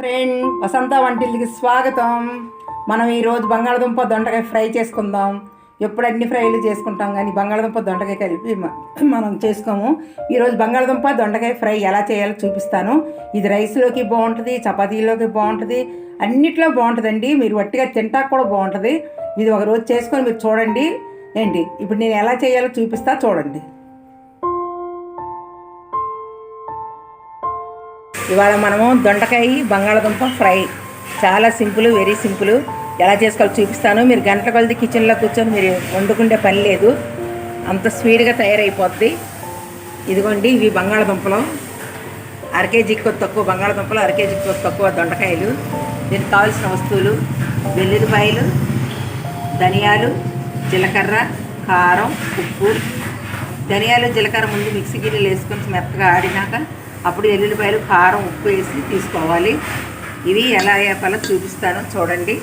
Friend వసంత వంటిల్కి స్వాగతం. మనం ఈరోజు బంగాళదుంప దొండకాయ ఫ్రై చేసుకుందాం. ఎప్పుడు అన్ని ఫ్రైలు చేసుకుంటాం కానీ బంగాళదుంప దొండకాయ కలిపి మనం చేసుకోము. ఈరోజు బంగాళదుంప దొండకాయ ఫ్రై ఎలా చేయాలో చూపిస్తాను. ఇది రైస్లోకి బాగుంటుంది చపాతీలోకి బాగుంటుంది అన్నిట్లో బాగుంటుందండి. మీరు వట్టిగా తింటా కూడా బాగుంటుంది. ఇది ఒక రోజు చేసుకొని మీరు చూడండి. ఏంటి? ఇప్పుడు నేను ఎలా చేయాలో చూపిస్తా చూడండి. ఇవాళ మనము దొండకాయ బంగాళదుంప ఫ్రై. చాలా సింపుల్ వెరీ సింపుల్. ఎలా చేసుకోవాలో చూపిస్తాను. మీరు గంట కొలది కిచెన్లో కూర్చొని మీరు వండుకుండే పని లేదు. అంత స్పీడ్గా తయారైపోద్ది. ఇదిగోండి ఇవి బంగాళదుంపలు. అర కేజీకి కొద్ది తక్కువ బంగాళదుంపలు అర కేజీకి కొద్ది తక్కువ దొండకాయలు. దీనికి కావాల్సిన వస్తువులు వెల్లుల్లిపాయలు ధనియాలు జీలకర్ర కారం ఉప్పు. ధనియాలు జీలకర్ర ముందు మిక్సీ గిన్నెలు వేసుకొని మెత్తగా ఆడినాక అప్పుడు ఎల్లుల్లిపాయలు కారం ఉప్పు వేసి తీసుకోవాలి. ఇవి ఎలా వేపాలో చూపిస్తాను చూడండి.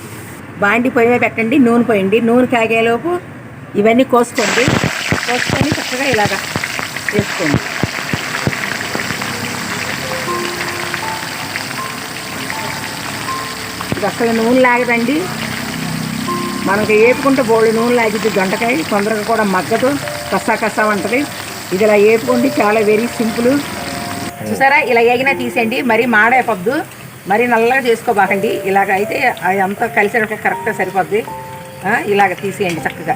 బాండి పొయ్యి మీద పెట్టండి నూనె పోయండి. నూనె కాగేలోపు ఇవన్నీ కోసుకోండి. కోసుకొని చక్కగా ఇలాగా వేసుకోండి. ఇది అసలు నూనె లాగదండి. మనకి ఏపుకుంటే బోళ్ళు నూనె లాగిద్ది దొండకాయ తొందరగా కూడా మగ్గదు. కసా కసా ఉంటుంది. ఇది ఇలా ఏపుకోండి చాలా వెరీ సింపుల్. చూసారా? ఇలా ఏగినా తీసేయండి. మరి మాడైపోద్దు. మరి నల్లగా చేసుకోబాకండి. ఇలాగ అయితే అంతా కలిసేటట్లు కరెక్ట్గా సరిపోద్ది. ఇలాగ తీసేయండి చక్కగా.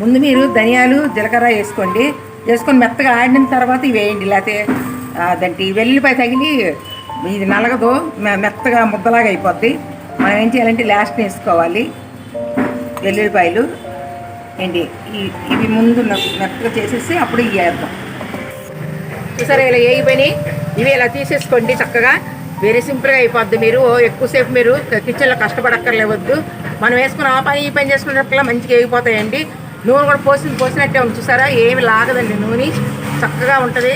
ముందు మీరు ధనియాలు జీలకర్ర వేసుకోండి. వేసుకొని మెత్తగా ఆడిన తర్వాత ఇవి వేయండి. లేకపోతే అదంటే దానికి వెల్లుల్లిపాయ తగిలి ఇది నలగదు. మెత్తగా ముద్దలాగా అయిపోద్ది. మనం ఏం చేయాలంటే లాస్ట్ వేసుకోవాలి. వెల్లుల్లిపాయలు. ఏంటి? ఇవి ముందు మెత్తగా చేసేసి అప్పుడు ఇవి వేద్దాం చూసారా ఇలా వేగిపోయినాయి ఇవి ఇలా తీసేసుకోండి చక్కగా? వెరీ సింపుల్గా అయిపోద్ది మీరు. ఓ ఎక్కువసేపు మీరు కిచెన్లో కష్టపడక్కర్లేవద్దు. మనం వేసుకున్న ఆ పని ఈ పని చేసుకున్నట్లా మంచిగా వేగిపోతాయండి. నూనె కూడా పోసిన పోసినట్టే ఉంది చూసారా? ఏమి లాగదండి నూనె. చక్కగా ఉంటుంది.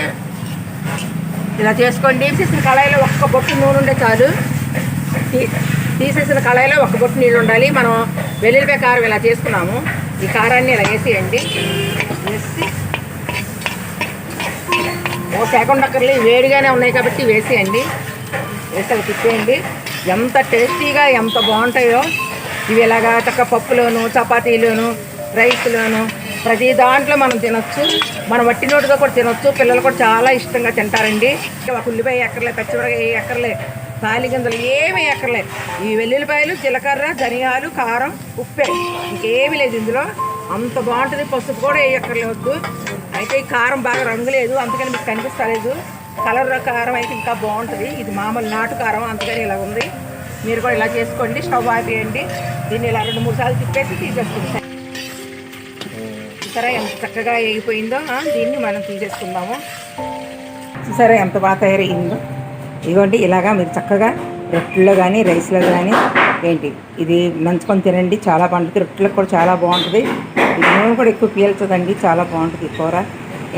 ఇలా చేసుకోండి. తీసేసిన కళాయిలో ఒక్క బొట్టు నూనె ఉంటే చాలు. తీ- తీసేసిన కళాయిలో ఒక్క బొట్టు నీళ్ళు ఉండాలి. మనం వెల్లుల్లిపాయ కారం ఇలా చేసుకున్నాము. ఈ కారాన్ని ఇలా వేసేయండి. వేసి ఓ సెకండ్ అక్కర్లే వేడిగానే ఉన్నాయి కాబట్టి వేసేయండి. వేసి అవి తిప్పేయండి. ఎంత టేస్టీగా ఎంత బాగుంటాయో. ఇవి ఇలాగా చక్క పప్పులోను చపాతీలోను రైస్లోను ప్రతి దాంట్లో మనం తినొచ్చు. మనం వట్టి నోటుగా కూడా తినొచ్చు. పిల్లలు కూడా చాలా ఇష్టంగా తింటారండి. ఒక ఉల్లిపాయ ఎక్కర్లే పచ్చిమిరకాయ ఏ ఎక్కర్లే తాలి గింజలు ఏమీ ఎక్కర్లే. ఈ వెల్లుల్లిపాయలు జీలకర్ర ధనియాలు కారం ఉప్పే. ఇంకేమీ లేదు ఇందులో. అంత బాగుంటుంది. పసుపు కూడా వేయక్కర్లేదు అయితే ఈ కారం బాగా రంగు లేదు అందుకని మీకు కనిపిస్తలేదు. కలర్ కారం అయితే ఇంకా బాగుంటుంది. ఇది మామూలు నాటు కారం అందుకని ఇలా ఉంది. మీరు కూడా ఇలా చేసుకోండి స్టవ్ ఆపేయండి. దీన్ని ఇలా రెండు మూడు సార్లు తిప్పేసి తీసేసుకుంటాం సరే ఎంత చక్కగా వేగిపోయిందో దీన్ని మనం తీసేసుకుందాము. సరే ఎంత బాగా తయారయ్యిందో ఇదిగోండి ఇలాగా మీరు చక్కగా రొట్టెలో కానీ రైస్లో కానీ ఏంటి? ఇది నంచుకొని తినండి చాలా బాగుంటుంది. రొట్టెలకు కూడా చాలా బాగుంటుంది. ఇది నూనె కూడా ఎక్కువ పీల్చదండి చాలా బాగుంటుంది కూర.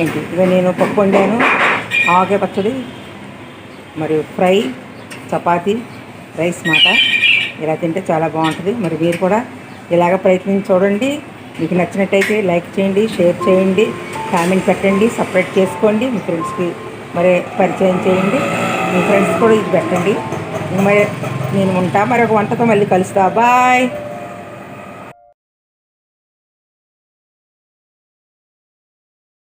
ఏంటి? ఇక నేను పప్పు వండాను ఆవకాయ పచ్చడి మరియు ఫ్రై చపాతీ రైస్ మాట. ఇలా తింటే చాలా బాగుంటుంది. మరి మీరు కూడా ఇలాగ ప్రయత్నించి చూడండి. మీకు నచ్చినట్టయితే లైక్ చేయండి షేర్ చేయండి కామెంట్ పెట్టండి సపరేట్ చేసుకోండి. మీ ఫ్రెండ్స్కి మరి పరిచయం చేయండి. మీ ఫ్రెండ్స్ కూడా ఇది పెట్టండి. మరి నేను ఉంటా. మరొక వంటతో మళ్ళీ కలుస్తా. బాయ్.